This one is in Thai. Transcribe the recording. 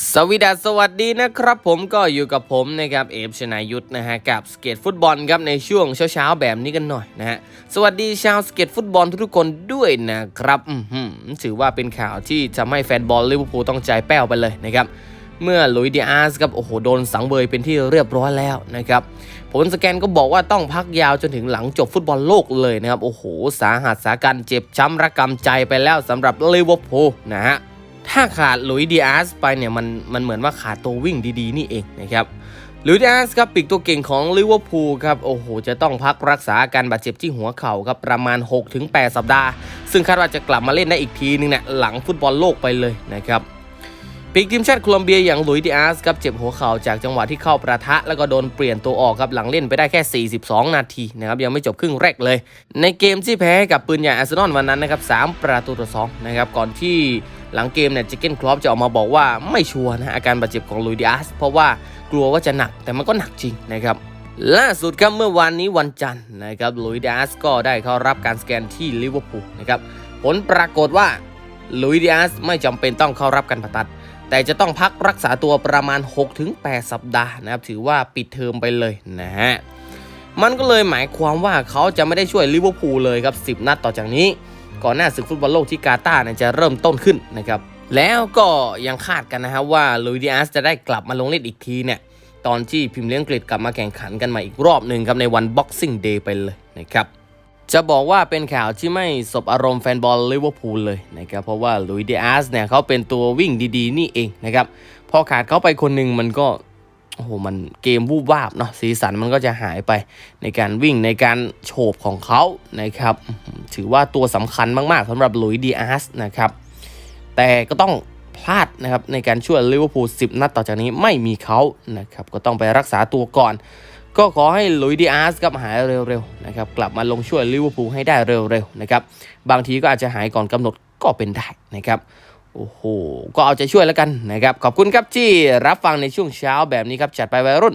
สวีดัสวัสดีนะครับผมก็อยู่กับผมนะครับเอฟชนายุทธนะฮะกับสเก็ตฟุตบอลครับในช่วงเช้าๆแบบนี้กันหน่อยนะฮะสวัสดีชาวสเก็ตฟุตบอลทุกๆคนด้วยนะครับอือหือถือว่าเป็นข่าวที่ทำให้แฟนบอลลิเวอร์พูลต้องใจแป้วไปเลยนะครับเมื่อลุยดิอาสครับโอ้โหโดนสังเวยเป็นที่เรียบร้อยแล้วนะครับผลสแกนก็บอกว่าต้องพักยาวจนถึงหลังจบฟุตบอลโลกเลยนะครับโอ้โหสาหัสสาการเจ็บช้ำระกำใจไปแล้วสำหรับลิเวอร์พูลนะฮะ ถ้าขาดลุยดีอาสไปเนี่ยมันมันเหมือนว่าขาดตัววิ่งดีๆ นี่เองนะครับลุยดีอาสครับปีกตัวเก่งของลิเวอร์พูลครับโอ้โหจะต้องพักรักษาอาการบาดเจ็บที่หัวเข่าครับประมาณ 6-8 สัปดาห์ ซึ่งคาดว่าจะกลับมาเล่นได้อีกทีนึงเนี่ยหลังฟุตบอลโลกไปเลยนะครับปีกทีมชาติโคลอมเบียอย่างลุยดีอาสครับเจ็บหัวเข่าจากจังหวะที่เข้าประทะ แล้วก็โดนเปลี่ยนตัวออกครับหลังเล่นไปได้แค่ 42 นาทีนะครับยังไม่จบครึ่งแรกเลย ในเกมที่แพ้กับปืนใหญ่อาร์เซนอลวันนั้นนะครับ3ประตูต่อ2นะครับก่อนที่ หลังเกมเนี่ยจิเก้นคลอปจะออกมาบอกว่าไม่ชัวร์นะอาการบาดเจ็บของลุยดิอาสเพราะว่ากลัวว่าจะหนักแต่มันก็หนักจริงนะครับล่าสุดครับเมื่อวานนี้วันจันทร์นะครับลุยดิอาสก็ได้เข้ารับการสแกนที่ลิเวอร์พูลนะครับผลปรากฏว่าลุยดิอาสไม่จำเป็นต้องเข้ารับการผ่าตัด แต่จะต้องพักรักษาตัวประมาณ 6-8 สัปดาห์นะครับถือว่าปิดเทอมไปเลยนะฮะมันก็เลยหมายความว่าเขาจะไม่ได้ช่วยลิเวอร์พูลเลยครับ 10 นัดต่อจากนี้ ก่อนหน้าศึกฟุตบอลโลกที่กาตาร์เนี่ยจะเริ่มต้นขึ้นนะครับแล้วก็ยังคาดกันนะฮะว่าลุยดิอาสจะได้กลับมาลงเล่นอีกทีเนี่ยตอนที่พิมพ์เลี้ยงอังกฤษกลับมาแข่งขันกันใหม่อีกรอบหนึ่งครับในวัน Boxing Day ไปเลยนะครับจะบอกว่าเป็นข่าวที่ไม่สบอารมณ์แฟนบอลลิเวอร์พูลเลยนะครับเพราะว่าลุยดิอาสเนี่ยเขาเป็นตัววิ่งดีๆ นี่เองนะครับพอขาดเขาไปคนหนึ่งมันก็ โอ้โหมันเกมวูบวาบเนาะสีสันมันก็จะหายไปในการวิ่งในการโฉบของเขานะครับถือว่าตัวสำคัญมากๆสำหรับลุยดีอาสนะครับแต่ก็ต้องพลาดนะครับในการช่วยลิเวอร์พูล10 นัดต่อจากนี้ไม่มีเขานะครับก็ต้องไปรักษาตัวก่อน ก็ขอให้ลุยดีอาสครับหายเร็วๆนะครับกลับมาลงช่วยลิเวอร์พูลให้ได้เร็วๆนะครับบางทีก็อาจจะหายก่อนกำหนดก็เป็นได้นะครับ โอ้โห ก็เอาใจช่วยแล้วกันนะครับ ขอบคุณครับที่รับฟังในช่วงเช้าแบบนี้ครับ จัดไปวัยรุ่น